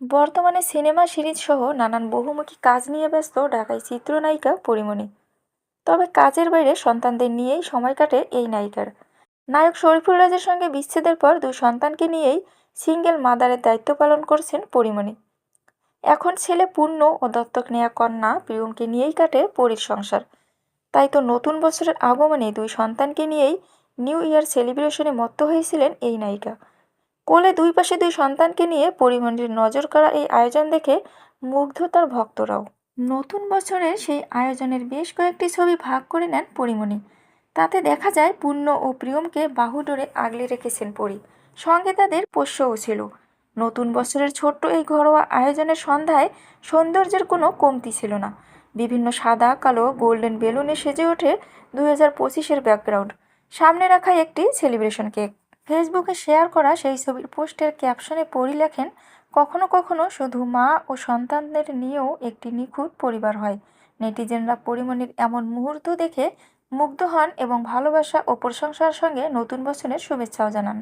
বর্তমানে cinema series সহ নানান বহুমুখী কাজ নিয়ে ব্যস্ত ঢাকায় চিত্রনায়িকা পরীমণি। তবে কাজের বাইরে সন্তানদের নিয়েই সময় কাটে এই নায়িকার। নায়ক শরীফুল রাজের সঙ্গে বিচ্ছেদের পর দুই সন্তানকে নিয়েই সিঙ্গেল মাদারের দায়িত্ব পালন করছেন পরীমণি। এখন ছেলে পূর্ণ ও দত্তক নেয়া কন্যা প্রিয়মকে নিয়েই কাটে পরীর সংসার। তাই তো নতুন বছরের আগমনে দুই সন্তানকে নিয়েই নিউ ইয়ার সেলিব্রেশনে মত্ত হয়েছিলেন এই নায়িকা। কোলে দুই পাশে দুই সন্তানকে নিয়ে পরিমণির নজর করা এই আয়োজন দেখে মুগ্ধ তার ভক্তরাও। নতুন বছরের সেই আয়োজনের বেশ কয়েকটি ছবি ভাগ করে নেন পরিমণি। তাতে দেখা যায় পূর্ণ ও প্রিয়মকে বাহুডোরে আগলে রেখেছেন পরি। সঙ্গে তাদের পোষ্যও ছিল। নতুন বছরের ছোট্ট এই ঘরোয়া আয়োজনের সন্ধ্যায় সৌন্দর্যের কোনো কমতি ছিল না। বিভিন্ন সাদা, কালো, গোল্ডেন বেলুনে সেজে ওঠে দুই হাজার পঁচিশের ব্যাকগ্রাউন্ড। সামনে রাখা একটি সেলিব্রেশন কেক। ফেসবুকে শেয়ার করা সেই ছবির পোস্টের ক্যাপশনে পড়ি লেখেন, কখনো কখনো শুধু মা ও সন্তানদের নিয়েও একটি নিখুঁত পরিবার হয়। নেটিজেনরা পরিমণির এমন মুহূর্ত দেখে মুগ্ধ হন এবং ভালোবাসা ও প্রশংসার সঙ্গে নতুন বছরের শুভেচ্ছাও জানান।